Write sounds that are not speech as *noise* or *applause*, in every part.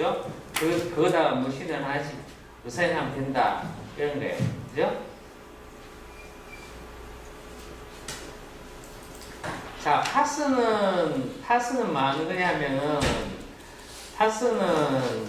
그죠? 그, 그거다가 머신을 하나씩 우사인하면 된다. 이런 거예요. 그죠? 자, 파스는, 파스는 뭐 하는 거냐면은, 파스는,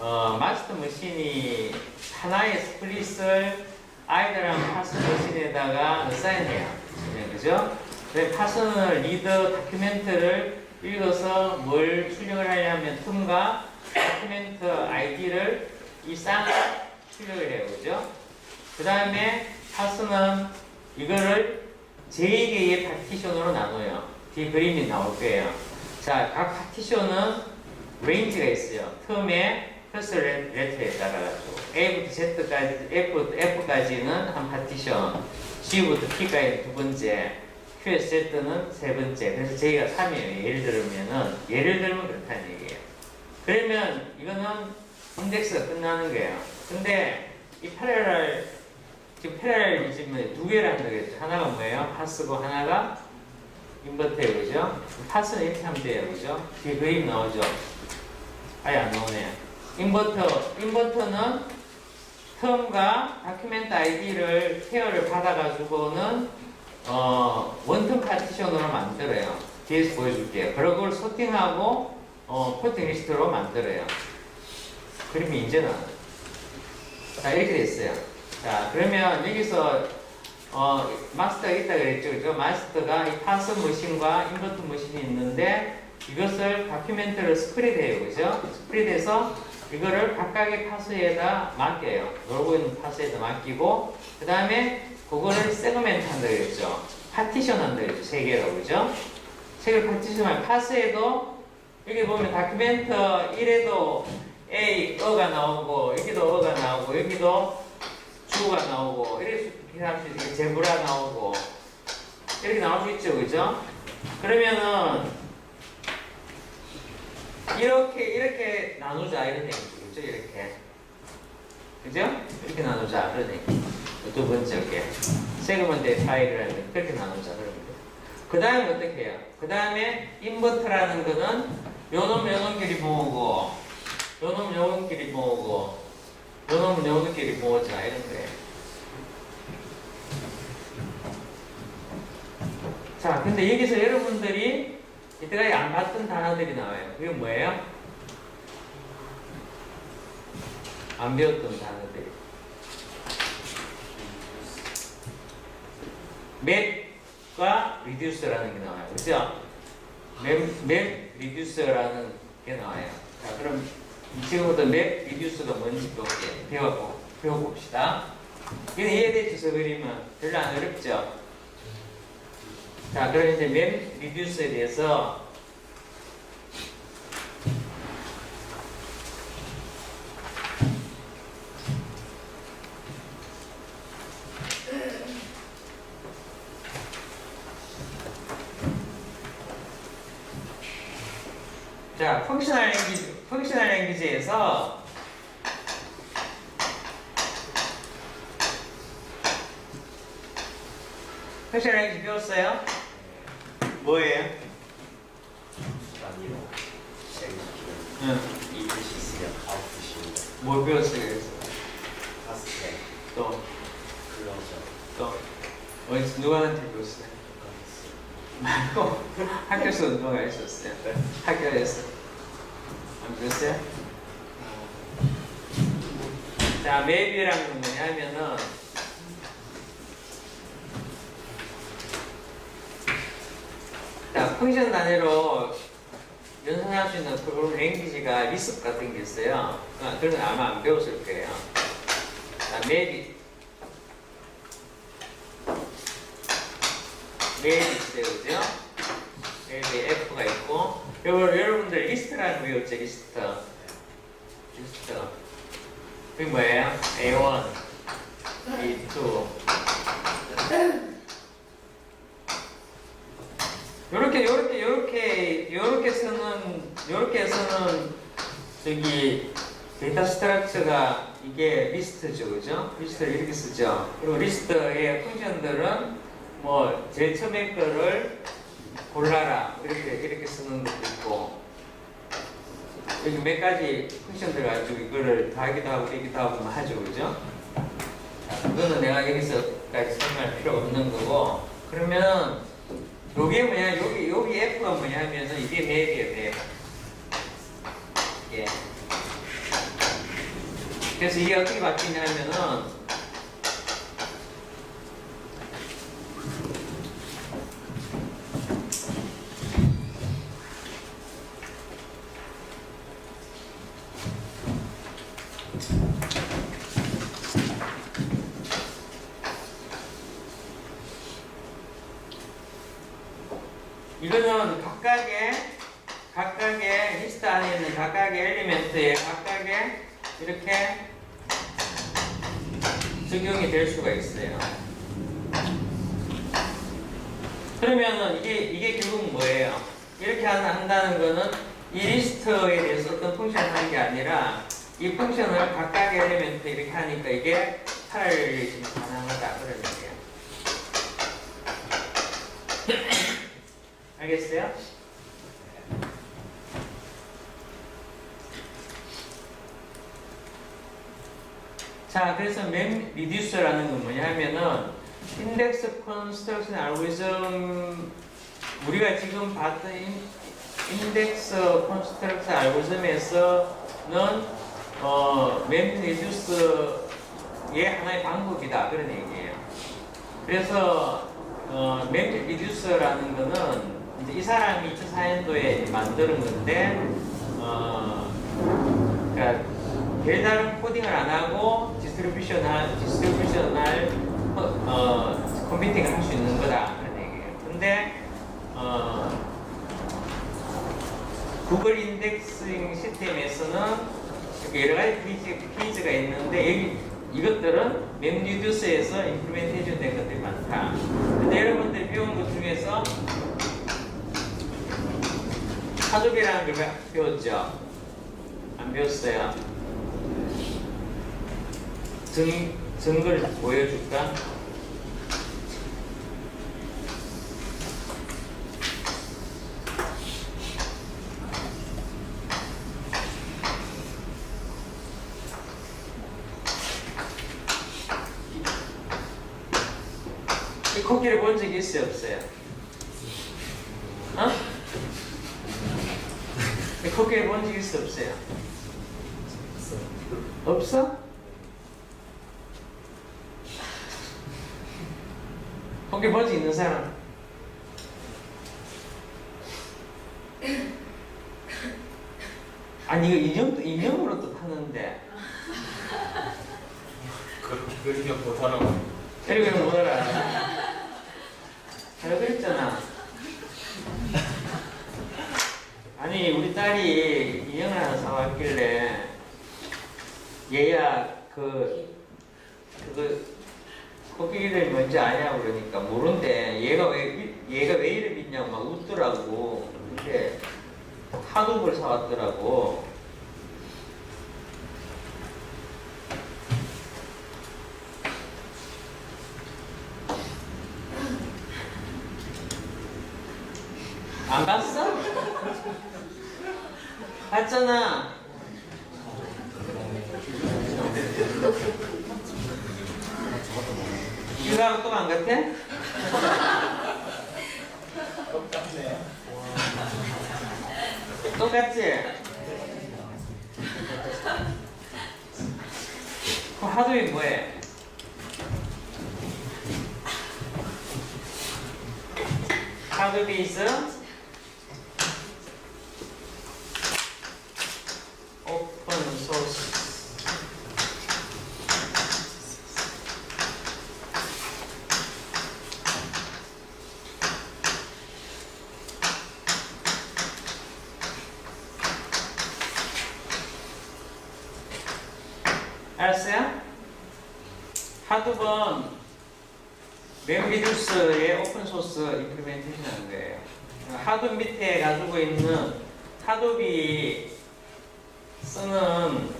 어, 마스터 머신이 하나의 스플릿을 아이들랑 파스 머신에다가 사인해요. 네, 그죠? 그 파슨을 리더 다큐멘트를 읽어서 뭘 출력을 하냐면 틈과 다큐멘트 아이디를 이 쌍을 출력을 해요. 그죠? 그 다음에 파슨은 이거를 네 개의 파티션으로 나눠요. 뒤에 그림이 나올 거예요. 자, 각 파티션은 레인지가 있어요. 텀에 플러스 레- 레터에 따라가지고 A부터 Z까지, F부터 F까지는 한 파티션, G부터 P까지 두 번째, Q에서 Z는 세 번째. 그래서 저희가 3이에요. 예를 들면은, 예를 들면 그렇다는 얘기예요. 그러면 이거는 인덱스가 끝나는 거예요. 근데 이 패러럴, 지금 패러럴리즘은 두 개를 한다고 했죠. 하나가 뭐예요? 파스고 하나가 인버터예요. 그죠? 파스는 이렇게 하면 돼요. 그죠? 뒤에 그림 나오죠? 아예 안 나오네. 인버터, 인버터는 텀과 다큐멘트 아이디를 케어를 받아가지고는 어, 원텀 파티션으로 만들어요. 뒤에서 보여줄게요. 그리고 그걸 소팅하고 어, 코팅 리스트로 만들어요. 그림이 이제 나와요. 자, 이렇게 됐어요. 자, 그러면 여기서 어, 마스터가 있다 그랬죠. 그죠? 마스터가 이 파스 머신과 인버터 머신이 있는데 이것을 다큐멘트를 스프리드해요. 그죠? 스프리드해서 이거를 각각의 파스에다 맡겨요. 놀고 있는 파스에다 맡기고 그 다음에 그거를 세그멘트 한다 그랬죠. 파티션 한다 그랬죠. 세 개로 그죠? 세 개를 파티션하면 파스에도 여기 보면 다큐멘트 1에도 A, 어가 나오고 여기도 어가 나오고 여기도 주가 나오고 이렇게 할수 있게 제브라 나오고 이렇게 나올 수 있죠. 그죠? 그러면은 이렇게 이렇게 나누자 이런 얘기죠. 그죠? 이렇게. 그죠? 이렇게 나누자 그런 얘기. 두 번째 게 세그먼트의 하면 그렇게 나누자 거예요. 그 다음에 어떻게 해요? 그 다음에 인버터라는 거는 요놈 요놈끼리 모으고 요놈 요놈끼리 모으고 요놈 요놈끼리 모으자 이런 거예요. 자, 근데 여기서 여러분들이 이때까지 안 봤던 단어들이 나와요. 그게 뭐예요? 안 배웠던 단어들이. 맵과 리듀스라는 게 나와요. 그죠? 맵, 맵 리듀스라는 게 나와요. 자, 그럼 지금부터 맵 리듀스가 뭔지 배울게요. 배워보, 배워봅시다. 이거 이해되죠? 저 그림은 별로 안 어렵죠? 자, 그럼 이제 맵 리듀스에 대해서 자, 펑셔널 랭귀지, 펑셔널 랭귀지에서 펑셔널 랭귀지 배웠어요? 뭐예요? 응. 이 뜻이 있으면 아홉 뜻입니다. 뭘 배웠어요? 그래서 파스텔, 또, 클로저, 또, 어디서 누구한테 배웠어요? 말고 *laughs* 학교에서 누가 있었어요? 학교에서 안 그랬어요? 자, 맵이라는 건 뭐냐면은 자, 펑션 단위로 연산할 수 있는 프로그램 랭귀지가 리습 같은 게 있어요. 아, 그런 건 아마 안 배웠을 거예요. 자, 맵이 맵이 있어요, 그죠? 맵이 F가 있고, 여러분, 여러분들 리스트라는 거 외웠죠, 리스트. 리스트. 그게 뭐예요? A1, A2. 요렇게, 요렇게, 요렇게, 요렇게 쓰는, 요렇게 쓰는, 저기, 데이터 스트럭처가 이게 리스트죠, 그죠? 리스트를 이렇게 쓰죠. 그리고 리스트의 펑션들은 뭐, 제일 처음에 거를 골라라. 이렇게, 이렇게 쓰는 것도 있고, 여기 몇 가지 펑션들 가지고 이거를 더하기도 하고 빼기도 하고 뭐 하죠, 그죠? 자, 그거는 내가 여기서까지 설명할 필요 없는 거고 그러면 요게 뭐냐, 여기 여기 F가 뭐냐 하면은 이게 맵이에요, 맵. 예. 그래서 이게 어떻게 바뀌냐 하면은 이거는 각각의 각각의 리스트 안에 있는 각각의 엘리멘트에 각각의 이렇게 적용이 될 수가 있어요. 그러면은 이게 이게 결국 뭐예요? 이렇게 하나 한다는 거는 이 리스트에 대해서 어떤 펑션을 아니라 이 펑션을 각각의 엘리멘트 이렇게 하니까 이게 파일이 가능하다 그런 얘기예요. *coughs* 알겠어요? 자, 그래서 맵 리듀서라는 건 뭐냐 하면은 인덱스 컨스트럭션 알고리즘 우리가 지금 봤던 인- 인덱스 컨스트럭션 알고리즘에서 는 어, 맵 리듀스의 하나의 방법이다 그런 얘기예요. 그래서 어, 맵 리듀서라는 거는 이제 이 사람이 2004년도에 만드는 건데 어, 그러니까 별다른 코딩을 안 하고 디스트리뷰션할 디스트리뷰션할 어, 어, 컴퓨팅을 할 수 있는 거다 그런 얘기예요. 근데 어, 구글 인덱싱 시스템에서는 여러 가지 페이지, 페이지 가 있는데 여기 이것들은 맵리듀스에서 임플리멘테이션 된 것들이 많다. 근데 여러분들이 배운 것 중에서 하도비라는 걸 배웠죠? 안 배웠어요? 증, 증거를 보여줄까? 이 코끼리 본 적이 있어요, 없어요? 어? 본적 있어, 없어요? 없어? 거기 버지 있는 사람? 아니 이거 인형 인형으로 또 파는데 그리면 못하라고 그리고 못 알아. 잘 그랬잖아. 아니 우리 딸이 인형을 하나 사왔길래 얘야 그 그거 코끼리를 뭔지 아냐고 그러니까 모른대. 얘가 왜 이- 얘가 왜 이래 믿냐고 막 웃더라고. 근데 한옥을 사왔더라고. 안 봤어? 봤잖아. 이거하고 또안 같아? 똑같네 똑같지? 그 하도이 뭐해? 하도이 있어? 8쌤 한두 번 맵리듀스의 오픈소스 인플리멘테이션 하는 거예요. 하둡 밑에 가지고 있는 하둡이 쓰는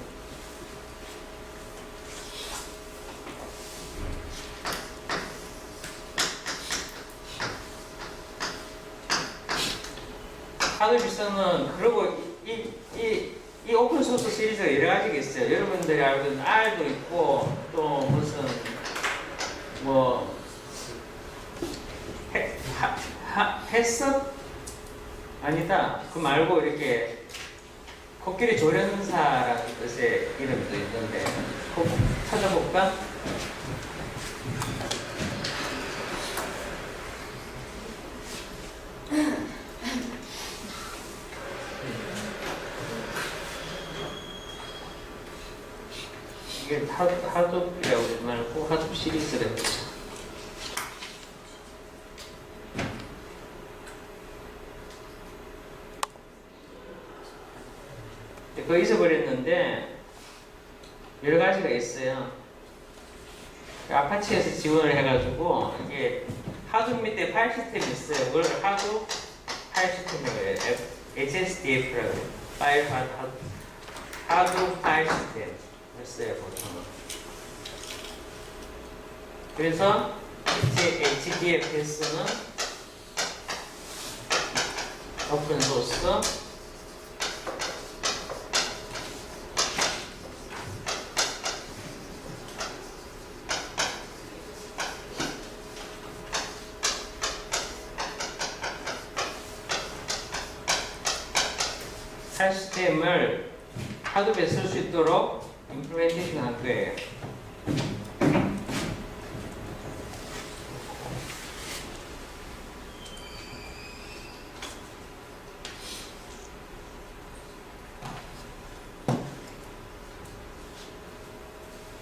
하둡이 쓰는 그러고 소스 시리즈가 여러 가지가 있어요. 여러분들이 알고 있는 R도 있고 또 무슨 뭐 해석 아니다. 그 말고 이렇게 코끼리 조련사라는 뜻의 이름도 있던데 꼭 찾아볼까? 이게 하, 하둡이라고 하지 말고 하둡 시리즈를 해보자. 그거 잊어버렸는데 여러 가지가 있어요. 아파치에서 지원을 해가지고 이게 하둡 밑에 파일 시스템이 있어요. 그걸 하둡 파일 시스템이라고 해요. HSDF라고 해요. 파일 하- 하- 하둡 파일 시스템 했어요 보통은. 그래서 HDFS는 오픈 소스 시스템을 하드에 쓸 수 있도록 거예요.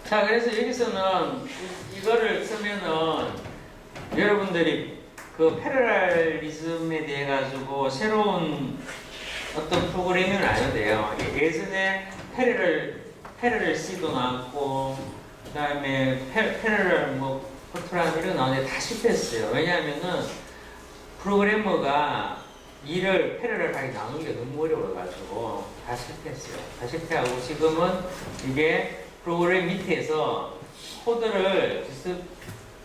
자, 그래서 여기서는 이- 이거를 쓰면은 여러분들이 그 패러랄리즘에 대해 가지고 새로운 어떤 안 해도 돼요. 예- 예전에 패러럴 패러럴 C도 나왔고 그 다음에 패- 패러럴 뭐 포트란 이런 나왔는데 다 실패했어요. 왜냐하면은 프로그래머가 일을 패러럴하게 나누는 게 너무 어려워가지고 다 실패했어요. 다 실패하고 지금은 이게 프로그램 밑에서 코드를 디스,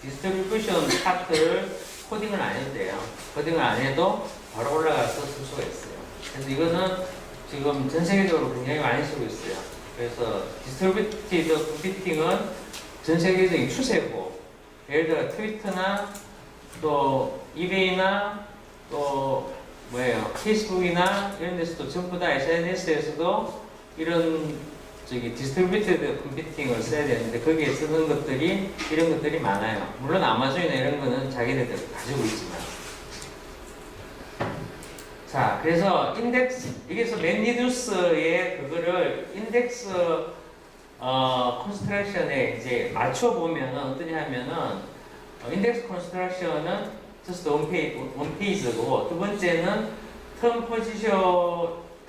디스트리뷰션 파트를 코딩을 안 해도 돼요. 코딩을 안 해도 바로 올라가서 쓸 수가 있어요. 그래서 이거는 지금 전 세계적으로 굉장히 많이 쓰고 있어요. 그래서 디스트리뷰티드 컴퓨팅은 전 세계적인 추세고 예를 들어 트위터나 또 이베이나 또 뭐예요 페이스북이나 이런 데서도 전부 다 SNS에서도 이런 저기 디스트리뷰티드 컴퓨팅을 써야 되는데 거기에 쓰는 것들이 이런 것들이 많아요. 물론 아마존이나 이런 거는 자기네들 가지고 있지만 자, 그래서 인덱스, 여기서 맨리듀스의 그거를 인덱스 어, 컨스트럭션에 이제 맞춰보면은 어떠냐 하면은 어, 인덱스 컨스트럭션은 just one page, one page고 두 번째는 텀 포지션,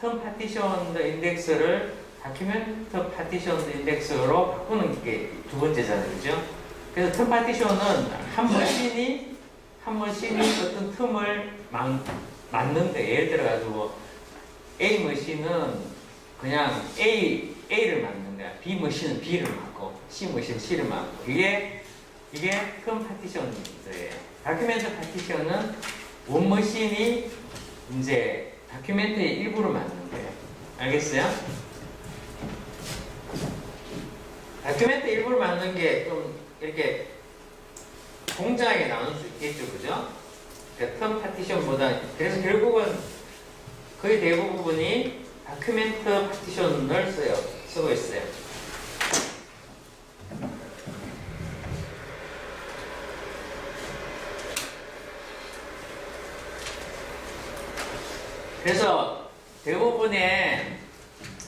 텀 파티션 인덱스를 다큐멘트 파티션 인덱스로 바꾸는 게 두 번째잖아요. 그죠? 그래서 텀 파티션은 한 머신이 한 머신이 어떤 틈을 막 맞는데 예를 들어 가지고 A 머신은 그냥 A A를 맞는 거야. B 머신은 B를 맞고 C 머신은 C를 맞고 이게 이게 큰 파티션이에요. 다큐멘트 파티션은 원 머신이 이제 다큐멘트의 일부를 맞는 거예요. 알겠어요? 다큐멘트 일부를 맞는 게 좀 이렇게 공정하게 나눌 수 있겠죠, 그죠? 그텀 파티션보다 그래서 결국은 거의 대부분이 다큐멘트 파티션을 써요 쓰고 있어요. 그래서 대부분의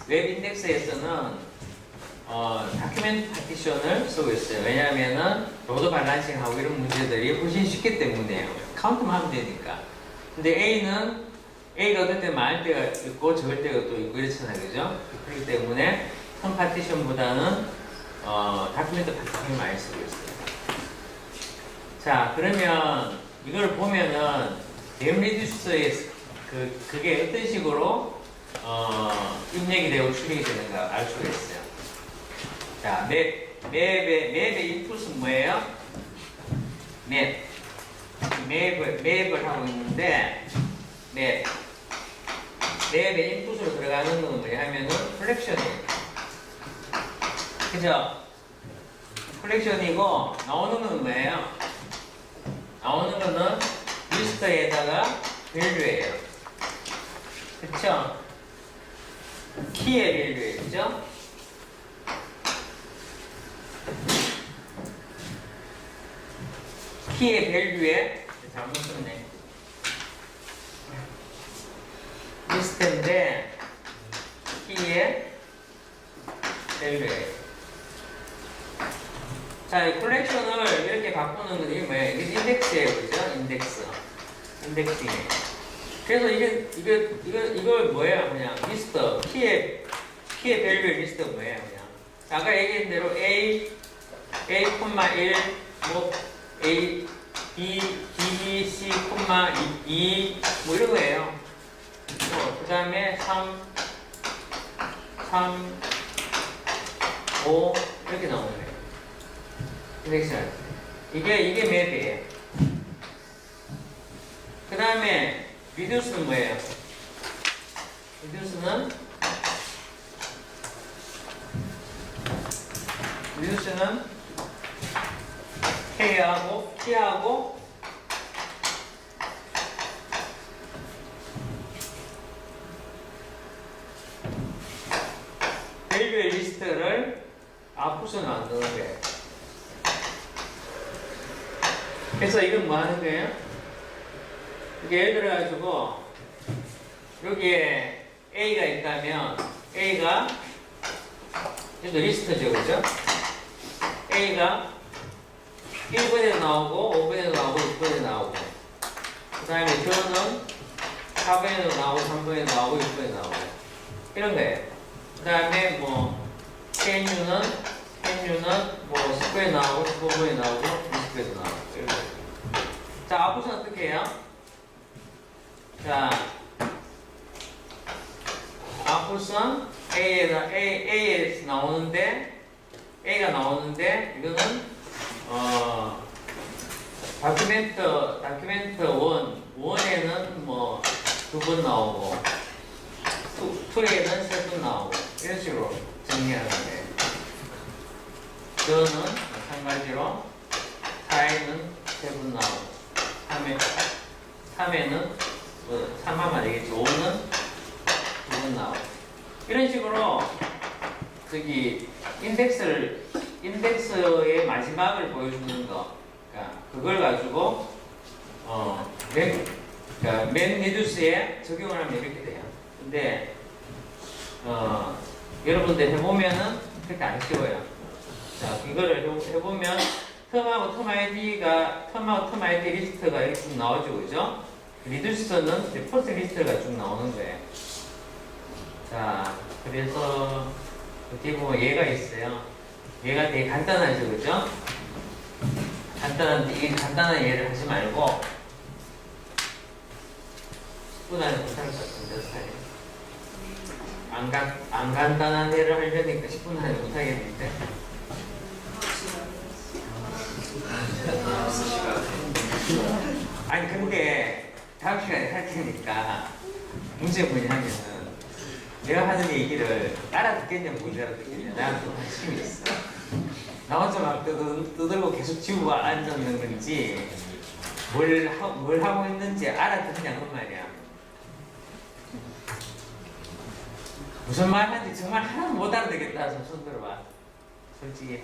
웹 인덱스에서는 어, 다큐멘트 파티션을 쓰고 있어요. 왜냐하면은 로드 밸런싱하고 이런 문제들이 훨씬 쉽기 때문에요. 카운트만 하면 되니까. 근데 A는 A가 그때 많을 때가 있고 적을 때가 또 있고 이렇잖아요. 그죠? 그렇기 때문에 선 파티션보다는 어, 다큐멘트 파티션을 많이 쓰고 있어요. 자, 그러면 이걸 보면은 댐리듀스의 그, 그게 어떤 식으로 어, 입력이 되고 출력이 되는가 알 수가 있어요. 자, 맵, 맵의, 맵의 인풋은 뭐예요? 맵. 맵을, 맵을 하고 있는데, 맵. 랩의 인풋으로 들어가는 건 뭐냐 하면은 컬렉션이에요. 그죠? 컬렉션이고 나오는 건 뭐예요? 나오는 거는 리스트에다가 밸류예요. 그쵸? 키의 밸류예요. 그죠? 키의 밸류에 잘못 썼네. 리스트인데 키의 밸류예요. 자, 이 콜렉션을 이렇게 바꾸는 건 이게 뭐예요? 이게 인덱스예요, 그죠? 인덱스. 인덱싱. 그래서 이게 이게 이거 이걸 뭐예요? 그냥 리스트 키의 키의 밸류 리스트 뭐예요? 그냥 아까 얘기한 대로 A A, 1, 뭐 A, B, B, C, 2, 2, 뭐 이런 거예요. 그 다음에 3, 3, 5 이렇게 나오는 거예요. 인덱션. 이게 이게 맵이에요. 그 다음에 리듀스는 뭐예요? 리듀스는 리듀스는 K하고 T하고 밸류의 리스트를 앞부서 만드는 거예요. 그래서 이건 뭐 하는 거예요? 이게 예를 들어가지고 여기에 A가 있다면 A가 이거 리스트죠, 그죠? A가 1번에 나오고 5번에 나오고 6번에 나오고 그 다음에 저는 4번에도 나오고 3번에 나오고 6번에 나오고 이런 거예요. 그 다음에 뭐 캔유는 캔유는 뭐 10번에 나오고 15번에 나오고 20번에 나오고 이런 거예요. 자, 앞부분 어떻게 해요? 자, 앞부분 A에다 A A에서 나오는데 A가 나오는데 이거는 어 다큐멘트 다큐멘트 원 원에는 뭐 두 번 나오고 투 투에는 세 번 나오고 이런 식으로 정리하는 거예요. 저는 마찬가지로 4에는 세 번 나오고 3에 3에는 뭐 3하면 되겠죠. 5는 두번 나오고 이런 식으로 저기 인덱스를 인덱스의 마지막을 보여주는 거, 그러니까 그걸 가지고 어, 맨, 그러니까 맨 리듀스에 적용을 하면 이렇게 돼요. 근데 어, 여러분들 해보면은 그렇게 안 쉬워요. 자, 이거를 해- 해보면 텀하고 텀 아이디가 텀하고 텀 아이디 리스트가 이렇게 쭉 나오죠, 그죠? 리듀스는 리포트 리스트가 쭉 나오는 거예요. 자, 그래서 어떻게 보면 얘가 있어요. 얘가 되게 간단하죠, 그죠? 간단한데, 이 간단한 예를 하지 말고, 10분 안에 못할 것 같은데, 스타일. 안, 간, 안 간단한 예를 하려니까 10분 안에 못하겠는데? 아니, 근데, 다음 시간에 할 테니까, 문제 뭐냐면은, 내가 하는 얘기를 알아듣겠냐 못 알아듣겠냐 나한테 관심이 있어. 나 혼자 막 떠들, 떠들고 계속 지우고 앉았는 건지 뭘, 하, 뭘 하고 있는지 알아듣냐 그 말이야. 무슨 말 하는지 정말 하나도 못 알아듣겠다 좀손 들어봐. 솔직히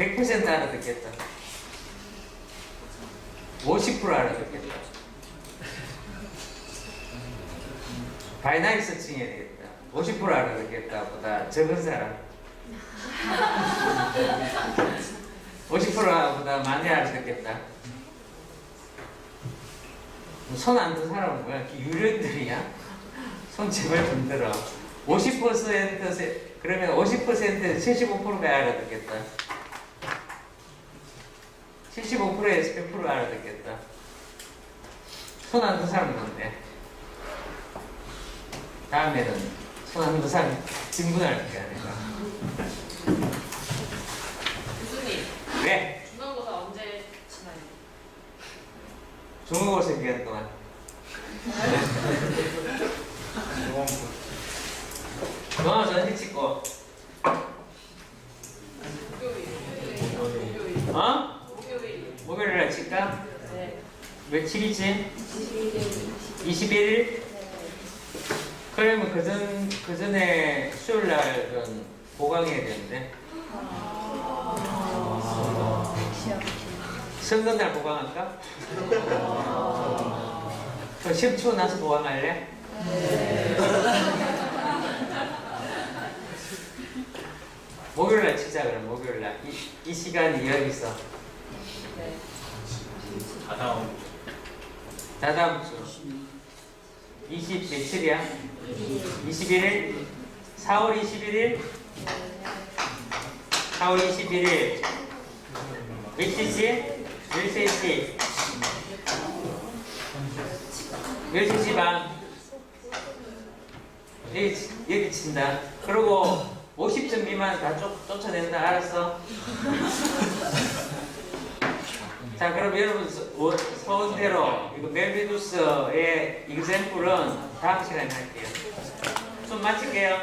100% 알아듣겠다 50% 알아듣겠다 바이나리 서칭 해야 되겠다. 50% 알아듣겠다 보다 적은 사람. 50%보다 많이 알아듣겠다. 손 안 든 사람은 뭐야? 유령들이야? 손 제발 좀 들어. 50% 세- 그러면 50%에서 75%가 알아듣겠다. 75%에서 100% 알아듣겠다. 손 안 든 사람은 뭔데? 다음에는 손한두 사람 진분할게요 내가 교수님, 왜? 중간고사 언제 치나요? 중국어서 기간 동안 *laughs* 전지 찍고. 7이지? 21일? 그러면 그전, 그전에 수요일날 그 보강해야 되는데 선거날 보강할까? 그럼 10초 나서 보강할래? 목요일날 치자 그럼 목요일날 이, 이 시간 이야기 있어 다 나오고 다다음 주. 20 며칠이야? 21일? 4월 21일? 4월 21일. 몇 시지? 13시. 12시 반. 여기, 치- 여기 친다. 그리고 50점 미만 다 쫓, 쫓아낸다. 알았어? *laughs* 자, 그럼 여러분 서- 워- 서원대로 이거 멜비두스의 이그샘플은 다음 시간에 할게요. 손 마칠게요.